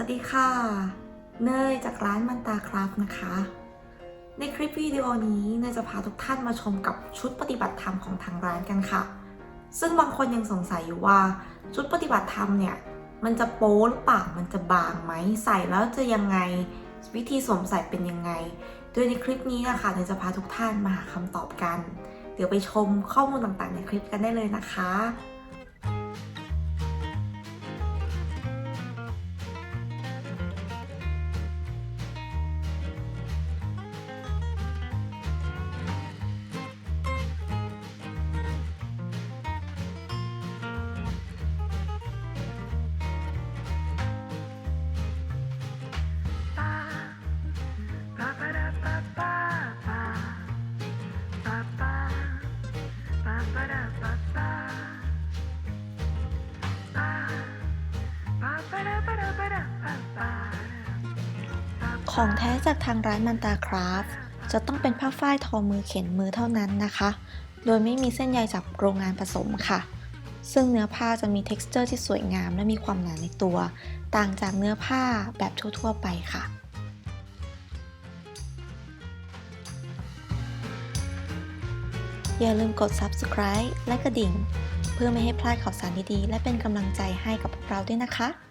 วัสดีค่ะ เนยจากร้านมันตาคราฟนะคะ ในคลิปวิดีโอนี้เนยจะพาทุกท่านมาชมกับชุดปฏิบัติธรรมของทางร้านกันค่ะ ซึ่งบางคนยังสงสัยอยู่ว่า ชุดปฏิบัติธรรมเนี่ย มันจะโป๊หรือเปล่ามันจะบางไหมใส่แล้วจะยังไงวิธีสวมใส่เป็นยังไง โดยในคลิปนี้นะคะเนยจะพาทุกท่านมาหาคำตอบกัน เดี๋ยวไปชมข้อมูลต่างๆในคลิปกันได้เลยนะคะ ของแท้จากทางร้านมันตาคราฟต์จะต้องเป็นผ้าฝ้ายทอมือเข็นมือเท่านั้นนะคะ โดยไม่มีเส้นใยจากโรงงานผสมค่ะ ซึ่งเนื้อผ้าจะมี t e x t อร์ที่สวยงามและมีความหนาในตัว ต่างจากเนื้อผ้าแบบทั่ว ๆ ไปค่ะอย่าลืมกด subscribe และกระดิ่ง เพื่อไม่ให้พลาดข่าวสารดีๆ และเป็นกำลังใจให้กับพวกเราด้วยนะคะ